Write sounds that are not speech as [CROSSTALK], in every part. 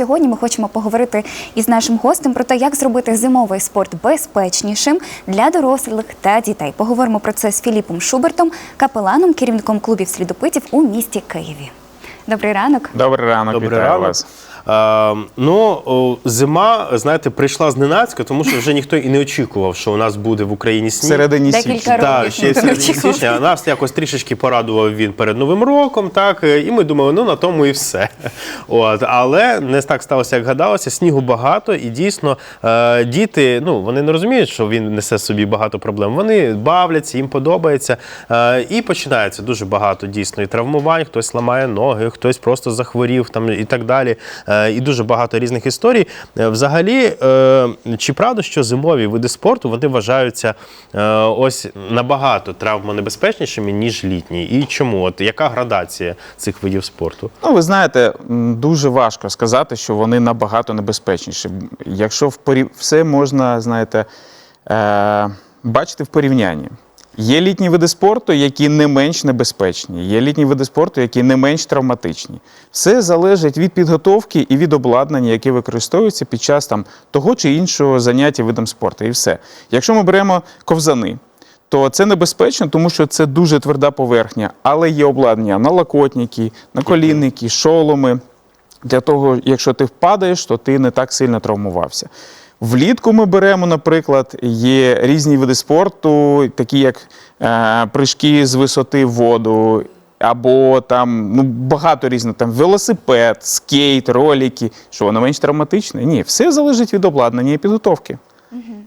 сьогодні ми хочемо поговорити із нашим гостем про те, як зробити зимовий спорт безпечнішим для дорослих та дітей. Поговоримо про це з Філіпом Шубертом, капеланом, керівником клубів слідопитів у місті Києві. Добрий ранок. Добрий ранок, Добрий вітаю ранок. вас. Е, ну, зима, знаєте, прийшла зненацька, тому що вже ніхто і не очікував, що у нас буде в Україні сніг. Декілька січня. років. Так, ще середині [LAUGHS] січня. А нас якось трішечки порадував він перед Новим роком, так, е, і ми думали, ну на тому і все. [LAUGHS] От, але не так сталося, як гадалося. Снігу багато, і дійсно е, діти, ну вони не розуміють, що він несе собі багато проблем. Вони бавляться, їм подобається. Е, і починається дуже багато дійсно і травмувань, хтось ламає ноги, хтось просто захворів там і так далі. Е, і дуже багато різних історій. Е, взагалі, е, чи правда, що зимові види спорту вони вважаються ось набагато травмонебезпечнішими, ніж літні? І чому? От яка градація цих видів спорту? Ну, ви знаєте, дуже важко сказати, що вони набагато небезпечніші. Якщо в порів... все можна, знаєте, бачити в порівнянні. Є літні види спорту, які не менш небезпечні, є літні види спорту, які не менш травматичні. Все залежить від підготовки і від обладнання, яке використовується під час там, того чи іншого заняття видом спорту. І все. Якщо ми беремо ковзани, то це небезпечно, тому що це дуже тверда поверхня, але є обладнання налокотники, наколінники, шоломи. Для того, якщо ти впадаєш, то ти не так сильно травмувався. Влітку ми беремо, наприклад, є різні види спорту, такі як е, прыжки з висоти в воду, або там ну, багато різних там велосипед, скейт, ролики. Що воно менш травматичне? Ні, все залежить від обладнання і підготовки.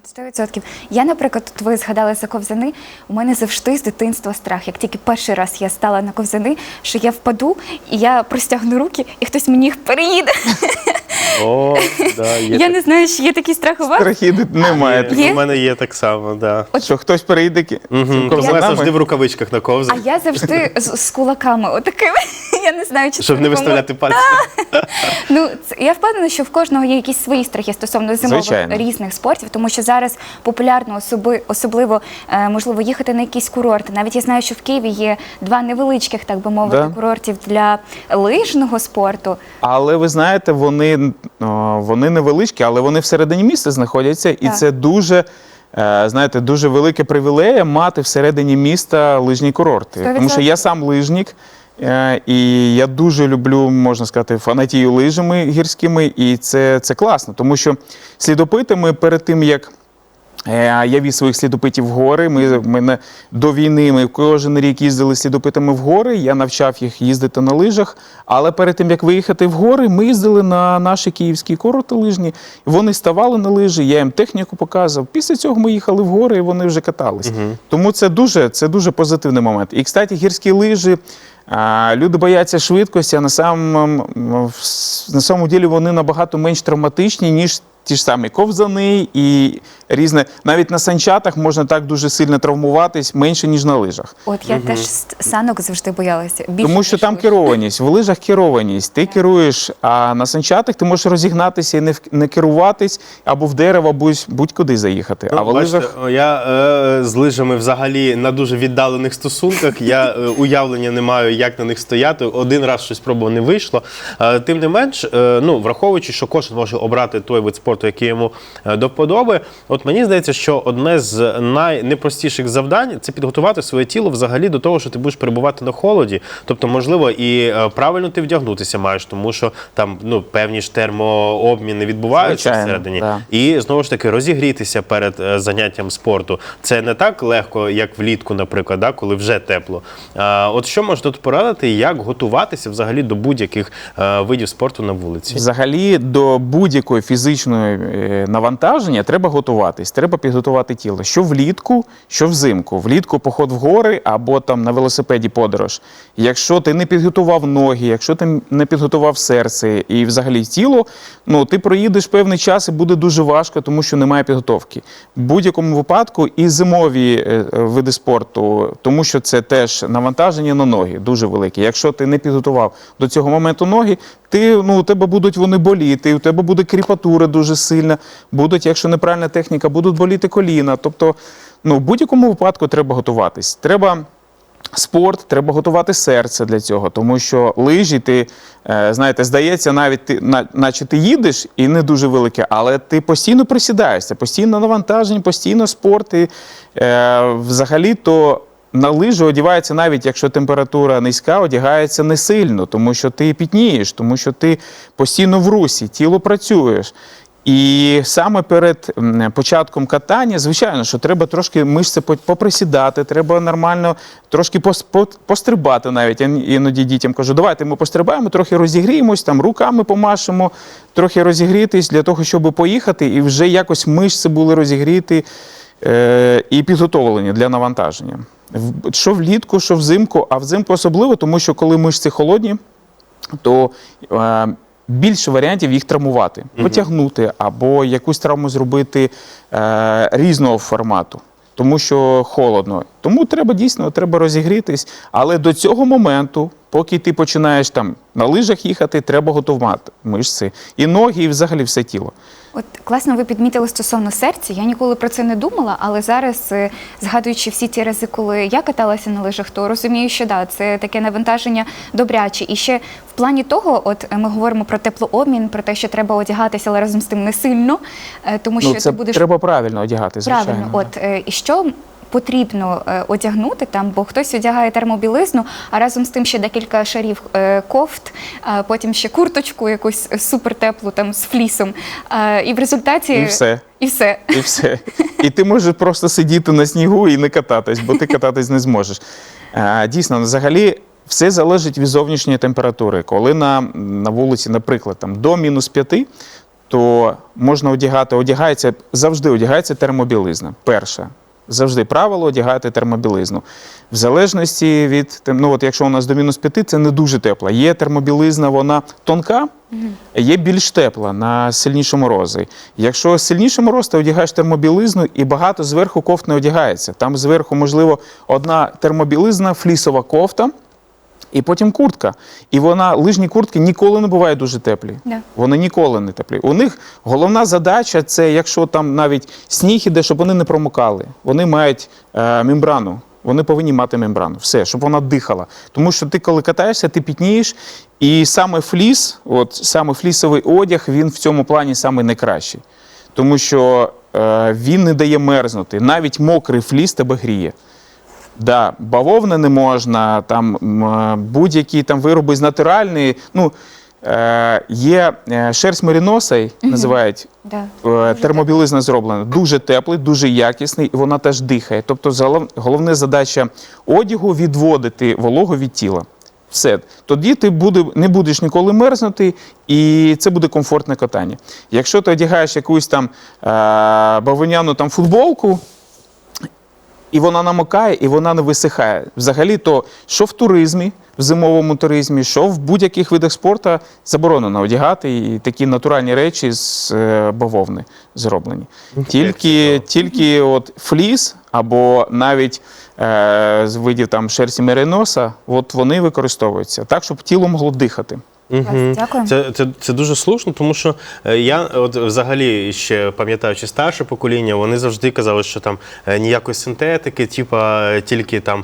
Сто відсотків. Я, наприклад, тут ви згадали за ковзани. У мене завжди з дитинства страх. Як тільки перший раз я стала на ковзани, що я впаду, і я простягну руки, і хтось мені їх переїде. О, [LAUGHS] да, є Я так- не знаю, чи є такий страх у вас. Страхів немає. Є, Є? У мене є так само, да. Що хтось перейде ки- Угу. цим Я завжди в рукавичках на А я завжди з, з кулаками отакими. [LAUGHS] Я не знаю, чи щоб не допоможе. виставляти пальці. [LAUGHS] Ну, це, я впевнена, що в кожного є якісь свої страхи стосовно зимових Звичайно. різних спортів, тому що зараз популярно особи, особливо е, можливо їхати на якісь курорти. Навіть я знаю, що в Києві є два невеличких, так би мовити, Да. курортів для лижного спорту. Але ви знаєте, вони, вони невеличкі, але вони всередині міста знаходяться, і Так. це дуже. е, Знаєте, дуже велика привілея мати всередині міста лижні курорти. Сто Тому що я сам лижник, і я дуже люблю, можна сказати, фанатію лижами гірськими, і це, це класно, тому що слідопити ми перед тим як. Е, Я віз своїх слідопитів в гори. Ми, ми на- до війни ми кожен рік їздили слідопитами в гори. Я навчав їх їздити на лижах. Але перед тим як виїхати в гори, ми їздили на наші київські курорти лижні. Вони ставали на лижі, я їм техніку показував. Після цього ми їхали в гори і вони вже катались. Тому це дуже, це дуже позитивний момент. І, кстати, гірські лижі. Люди бояться швидкості, а на самому, на самому ділі вони набагато менш травматичні, ніж ті ж самі ковзани і різне. Навіть на санчатах можна так дуже сильно травмуватись менше, ніж на лижах. От я теж санок завжди боялася. Більше, Тому що ніж там керованість, в лижах керованість. Ти керуєш, а на санчатах ти можеш розігнатися і не, в- не керуватись або в дерево, або будь- будь-куди заїхати. а в Ну, бачите, лижах я е, з лижами взагалі на дуже віддалених стосунках. Я е, уявлення не маю, як на них стояти. Один раз щось пробував, не вийшло. Е, тим не менш, е, ну враховуючи, що кожен може обрати той вид спорту, який йому е, до вподоби. От мені здається, що одне з найнепростіших завдань це підготувати своє тіло взагалі до того, що ти будеш перебувати на холоді. Тобто, можливо, і е, правильно ти вдягнутися маєш, тому що там ну певні ж термообміни відбуваються Звичайно, всередині. да. І знову ж таки розігрітися перед е, заняттям спорту. Це не так легко, як влітку, наприклад, да, коли вже тепло. А, от що можна тут порадити, як готуватися взагалі до будь-яких видів спорту на вулиці? Взагалі до будь-якої фізичної е, навантаження треба готуватись, треба підготувати тіло. Що влітку, що взимку. Влітку поход в гори або там на велосипеді подорож. Якщо ти не підготував ноги, якщо ти не підготував серце і взагалі тіло, ну ти проїдеш певний час і буде дуже важко, тому що немає підготовки. В будь-якому випадку і зимові е, е, види спорту, тому що це теж навантаження на ноги дуже велике. Якщо ти не підготував до цього моменту ноги, ти ну у тебе будуть вони боліти, у тебе буде кріпатура дуже сильна. Будуть, якщо неправильна техніка, будуть боліти коліна. Тобто, ну в будь-якому випадку треба готуватись. Треба спорт, треба готувати серце для цього, тому що лижі, ти е, знаєте, здається, навіть ти, наче ти їдеш і не дуже велике, але ти постійно присідаєш. Це постійно навантаження, постійно спорт. І, е, взагалі то. На лижу одягається навіть якщо температура низька, одягається не сильно, тому що ти пітнієш, тому що ти постійно в русі, тіло працюєш. І саме перед початком катання, звичайно, що треба трошки мишці поприсідати, треба нормально трошки пострибати навіть. Я іноді дітям кажу, давайте ми пострибаємо, трохи розігріємось, там руками помашемо, трохи розігрітись для того, щоб поїхати, і вже якось мишці були розігріті е, і підготовлені для навантаження. Що влітку, що взимку, а взимку особливо, тому що коли мишці холодні, то е, більше варіантів їх травмувати, потягнути або якусь травму зробити е, різного формату. Тому що холодно. Тому треба дійсно треба розігрітись. Але до цього моменту, поки ти починаєш там на лижах їхати, треба готувати мишці і ноги, і взагалі все тіло. От класно ви підмітили стосовно серця. Я ніколи про це не думала, але зараз, е, згадуючи всі ті рази, коли я каталася на лижах, то розумію, що да, це таке навантаження добряче. І ще в плані того, от е, ми говоримо про теплообмін, про те, що треба одягатися, але разом з тим не сильно, е, тому що ну, це ти будеш треба правильно одягати, звичайно. Правильно, от і що потрібно е, одягнути там, бо хтось одягає термобілизну, а разом з тим ще декілька шарів е, кофт, а потім ще курточку якусь супертеплу там з флісом. Е, І в результаті І все. І все. І все. І ти можеш просто сидіти на снігу і не кататись, бо ти кататись не зможеш. Е, Дійсно, взагалі. Все залежить від зовнішньої температури. Коли на, на вулиці, наприклад, там до мінус 5, то можна одягати, одягається, завжди одягається термобілизна. Перше. Завжди правило одягати термобілизну. В залежності від ну от якщо у нас до мінус 5, це не дуже тепла. Є термобілизна, вона тонка, є більш тепла на сильніші морози. Якщо сильніший мороз, ти одягаєш термобілизну і багато зверху кофт не одягається. Там зверху, можливо, одна термобілизна, флісова кофта. І потім куртка. І вона, лижні куртки ніколи не бувають дуже теплі. Да. Вони ніколи не теплі. У них головна задача це, якщо там навіть сніг іде, щоб вони не промокали. Вони мають е, мембрану. Вони повинні мати мембрану. Все, щоб вона дихала. Тому що ти, коли катаєшся, ти пітнієш, і саме фліс, от саме флісовий одяг, він в цьому плані саме найкращий. Тому що е, він не дає мерзнути. Навіть мокрий фліс тебе гріє. Да, бавовна не можна, там е, будь-які там вироби з натуральної. Ну, е, є е, шерсть меріносей, називають [LAUGHS] термобілизна зроблена. Дуже теплий, дуже якісний, і вона теж дихає. Тобто, головна задача одягу відводити вологу від тіла. Все. Тоді ти буде, не будеш ніколи мерзнути, і це буде комфортне катання. Якщо ти одягаєш якусь там бавовняну там футболку, і вона намокає, і вона не висихає. Взагалі, то що в туризмі, в зимовому туризмі, що в будь-яких видах спорту заборонено одягати і такі натуральні речі з е, бавовни зроблені. Тільки, тільки от фліс або навіть е, з видів там шерсті мериноса, от вони використовуються так, щоб тіло могло дихати. Дякую. Це, це, це дуже слушно, тому що е, я от взагалі ще пам'ятаючи старше покоління, вони завжди казали, що там е, ніякої синтетики, типа е, тільки там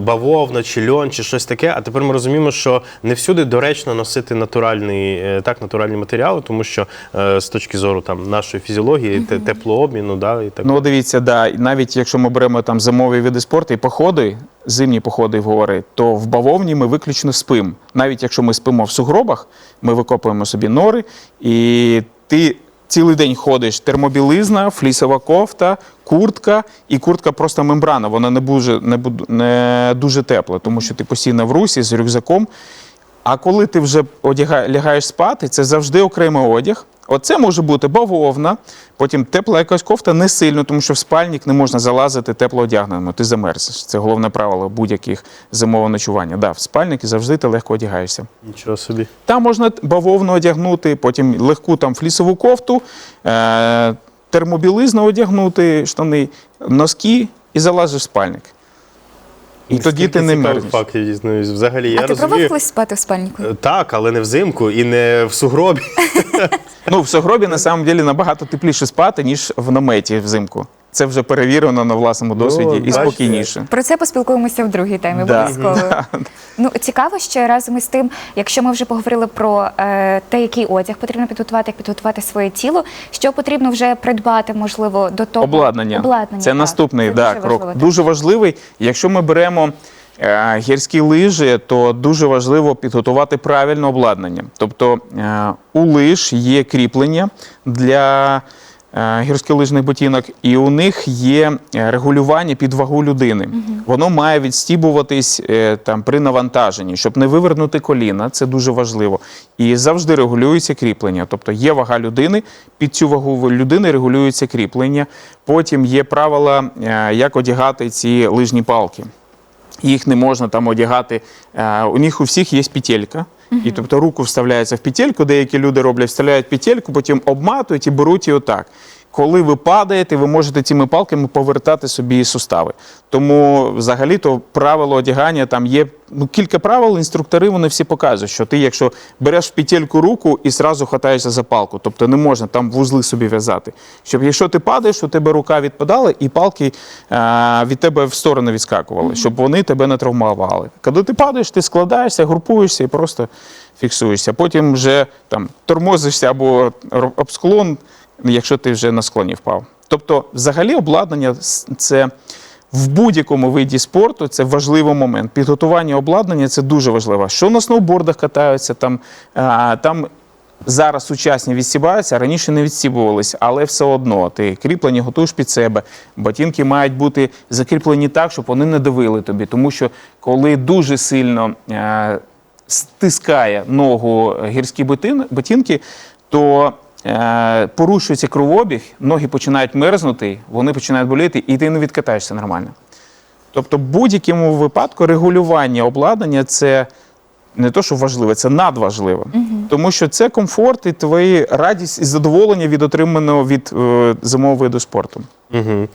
бавовна чи льон, чи щось таке. А тепер ми розуміємо, що не всюди доречно носити натуральний, так, натуральні матеріали, тому що з точки зору там нашої фізіології, те- теплообміну, да, і так. Ну, дивіться, да, і навіть якщо ми беремо там зимові види спорту і походи, зимні походи в гори, то в бавовні ми виключно спимо. Навіть якщо ми спимо в сугробах, ми викопуємо собі нори, і ти цілий день ходиш термобілизна, флісова кофта, куртка, і куртка просто мембрана. Вона не дуже, не, не дуже тепла, тому що ти постійно в русі з рюкзаком. А коли ти вже одяга, лягаєш спати, це завжди окремий одяг. Оце може бути бавовна, потім тепла якась кофта не сильно, тому що в спальник не можна залазити тепло одягненому, ти замерзеш. Це головне правило будь-яких зимового ночування. Да, в спальники завжди ти легко одягаєшся. Нічого собі. Там можна бавовну одягнути, потім легку там флісову кофту, е- термобілизну одягнути, штани, носки і залазиш в спальник. І тоді ти не мерзнеш. фактів дізнаюсь. Взагалі, я а ти розумію. пробував колись спати в спальнику? Е, Так, але не взимку і не в сугробі. [LAUGHS] Ну, в сугробі на самом деле набагато тепліше спати, ніж в наметі взимку. це вже перевірено на власному досвіді і бачите. спокійніше. Про це поспілкуємося в другій темі. Да. Обов'язково. [LAUGHS] Ну цікаво ще разом із тим, якщо ми вже поговорили про е, те, який одяг потрібно підготувати, як підготувати своє тіло, що потрібно вже придбати, можливо, до того Обладнання. Обладнання, Це так. наступний Це да, дуже крок. важливо, так. Дуже важливий. Якщо ми беремо гірські лижі, то дуже важливо підготувати правильне обладнання. Тобто е, у лиж є кріплення для е, гірськолижних ботинок, і у них є е, регулювання під вагу людини. Воно має відстібуватись е, там при навантаженні, щоб не вивернути коліна. Це дуже важливо. І завжди регулюється кріплення. Тобто є вага людини, під цю вагу людини регулюється кріплення. Потім є правила, е, як одягати ці лижні палки. Їх не можна там одягати. е, У них у всіх є петелька. І тобто руку вставляється в петельку, деякі люди роблять, вставляють петельку, потім обматують і беруть її отак. Коли ви падаєте, ви можете цими палками повертати собі сустави. Тому взагалі-то правило одягання там є ну, кілька правил, інструктори вони всі показують, що ти, якщо береш в петельку руку і зразу хватаєшся за палку, тобто не можна там вузли собі в'язати. Щоб якщо ти падаєш, у тебе рука відпадала, і палки е, від тебе в сторону відскакували, щоб вони тебе не травмували. Коли ти падаєш, ти складаєшся, групуєшся і просто фіксуєшся. Потім вже там тормозишся або ро- об склон, якщо ти вже на склоні впав. Тобто, взагалі, обладнання це. В будь-якому виді спорту це важливий момент. Підготування обладнання це дуже важливо. Що на сноубордах катаються, там, там зараз сучасні відстібаються, а раніше не відстібувалися, але все одно ти кріплення готуєш під себе. Ботинки мають бути закріплені так, щоб вони не давили тобі. Тому що коли дуже сильно стискає ногу гірські ботин- ботинки, то порушується кровообіг, ноги починають мерзнути, вони починають боліти, і ти не відкатаєшся нормально. Тобто, в будь-якому випадку регулювання обладнання це не то, що важливе, це надважливо. Тому що це комфорт і твої радість і задоволення від отриманого від е, зимового виду спорту. Угу.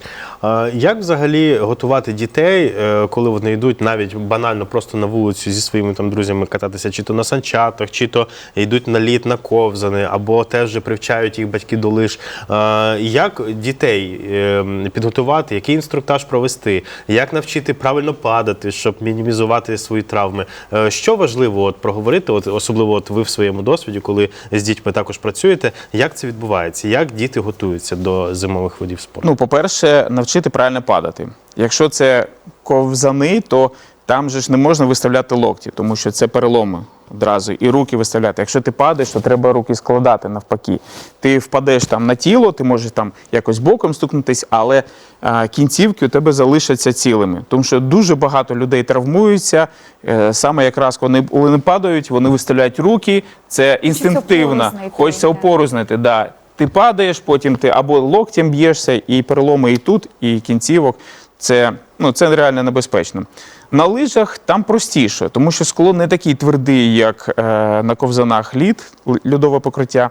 Як взагалі готувати дітей, е, коли вони йдуть навіть банально просто на вулицю зі своїми там друзями кататися, чи то на санчатах, чи то йдуть на лід на ковзани, або теж вже привчають їх батьки до лиж. А, як дітей е, підготувати, який інструктаж провести, як навчити правильно падати, щоб мінімізувати свої травми? Е, що важливо от, проговорити, от, особливо от ви в своєму досвіді, коли з дітьми також працюєте, як це відбувається? Як діти готуються до зимових видів спорту? По-перше, навчити правильно падати. Якщо це ковзани, то там же ж не можна виставляти локті, тому що це переломи одразу, і руки виставляти. Якщо ти падаєш, то треба руки складати навпаки. Ти впадеш там на тіло, ти можеш там якось боком стукнутись, але а, кінцівки у тебе залишаться цілими. Тому що дуже багато людей травмуються. Е, саме якраз коли вони, вони падають, вони виставляють руки. Це інстинктивно. Хочеться опору знайти. Да. Ти падаєш, потім ти або локтем б'єшся, і переломи і тут, і кінцівок. Це, ну, це реально небезпечно. На лижах там простіше, тому що скло не такий твердий, як е, на ковзанах лід, льодове покриття.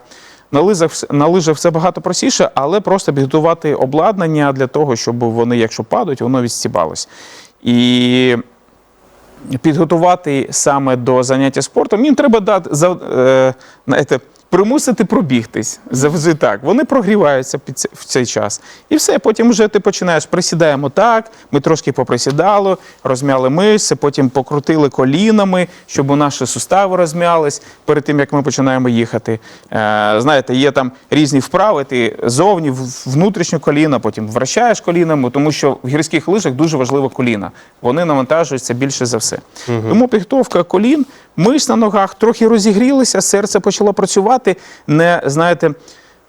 На лижах, на лижах все багато простіше, але просто підготувати обладнання для того, щоб вони, якщо падають, воно відстібалось. І підготувати саме до заняття спортом, їм треба дати за, е, знаєте, примусити пробігтись. Завжди так. Вони прогріваються під в цей час. І все, потім вже ти починаєш присідаємо так. Ми трошки поприсідали, розм'яли мишці, потім покрутили колінами, щоб у наші сустави розм'ялись перед тим, як ми починаємо їхати. Е, знаєте, є там різні вправи, ти зовні, внутрішню коліна, потім вращаєш колінами, тому що в гірських лижах дуже важливо коліна. Вони навантажуються більше за все. Тому підготовка колін, мишць на ногах трохи розігрілися, серце почало працювати. Не знаєте.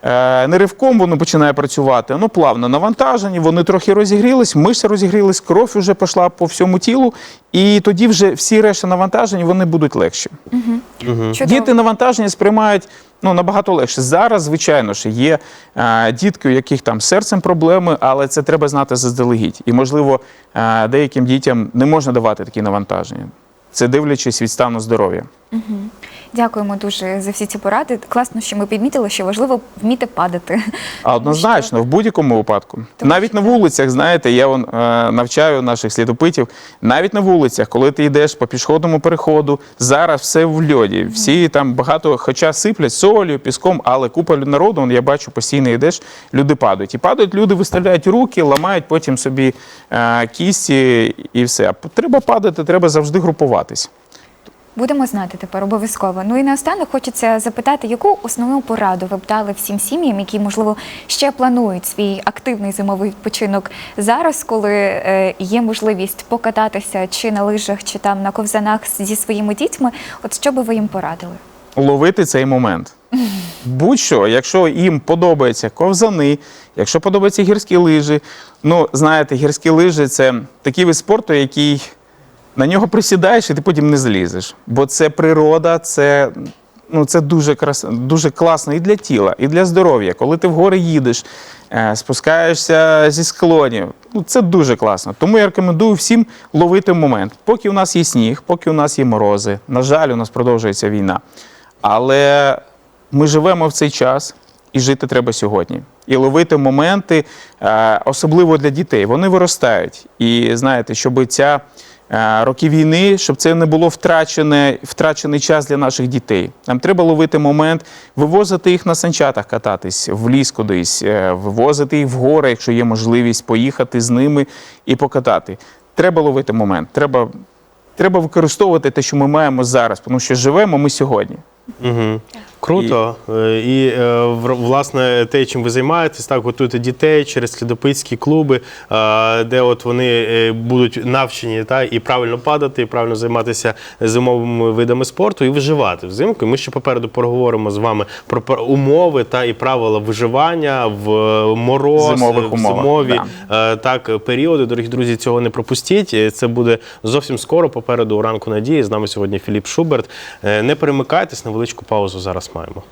е, Не ривком воно починає працювати, воно плавно навантажені, вони трохи розігрілись, мишці розігрілись, кров вже пішла по всьому тілу, і тоді вже всі решта навантажені вони будуть легші. Чудово. Діти навантаження сприймають ну, набагато легше. Зараз, звичайно ж, є е, дітки, у яких там з серцем проблеми, але це треба знати заздалегідь. І, можливо, е, деяким дітям не можна давати такі навантаження. Це дивлячись від стану здоров'я. Дякуємо дуже за всі ці поради. Класно, що ми підмітили, що важливо вміти падати. А однозначно, в будь-якому випадку. Тому навіть що- на вулицях, знаєте, я вон, е, навчаю наших слідопитів, навіть на вулицях, коли ти йдеш по пішохідному переходу, зараз все в льоді. Всі там багато, хоча сиплять солью, піском, але купа народу, вон, я бачу, постійно йдеш, люди падають. І падають, люди виставляють руки, ламають потім собі е, кісті і все. Треба падати, треба завжди групуватись. Будемо знати тепер обов'язково. Ну і наостанок хочеться запитати, яку основну пораду ви б дали всім сім'ям, які можливо ще планують свій активний зимовий відпочинок зараз, коли е, є можливість покататися чи на лижах, чи там на ковзанах зі своїми дітьми. От що би ви їм порадили? ловити цей момент. Будь-що, якщо їм подобаються ковзани, якщо подобаються гірські лижі, ну знаєте, гірські лижі це такий вид спорту, який на нього присідаєш і ти потім не злізеш. Бо це природа, це, ну, це дуже, крас... дуже класно і для тіла, і для здоров'я. Коли ти в гори їдеш, е, спускаєшся зі склонів. Ну, це дуже класно. Тому я рекомендую всім ловити момент. Поки у нас є сніг, поки у нас є морози. На жаль, у нас продовжується війна. Але ми живемо в цей час, і жити треба сьогодні. І ловити моменти, е, особливо для дітей. Вони виростають. І знаєте, щоб ця е, роки війни, щоб це не було втрачене, втрачений час для наших дітей. Нам треба ловити момент, вивозити їх на санчатах кататись, в ліс кудись, е, вивозити їх в гори, якщо є можливість поїхати з ними і покатати. Треба ловити момент. Треба, треба використовувати те, що ми маємо зараз, тому що живемо ми сьогодні. Угу. Круто. І, е, власне те, чим ви займаєтесь, так готуєте дітей через слідопитські клуби, де от вони е, будуть навчені та, і правильно падати, і правильно займатися зимовими видами спорту і виживати взимку. І Ми ще попереду поговоримо з вами про умови та і правила виживання в е, мороз, Зимових в зимові е, так періоди. Дорогі друзі, цього не пропустіть. Це буде зовсім скоро. Попереду у ранку надії. З нами сьогодні Філіп Шуберт. Не перемикайтесь, невеличку паузу зараз маємо.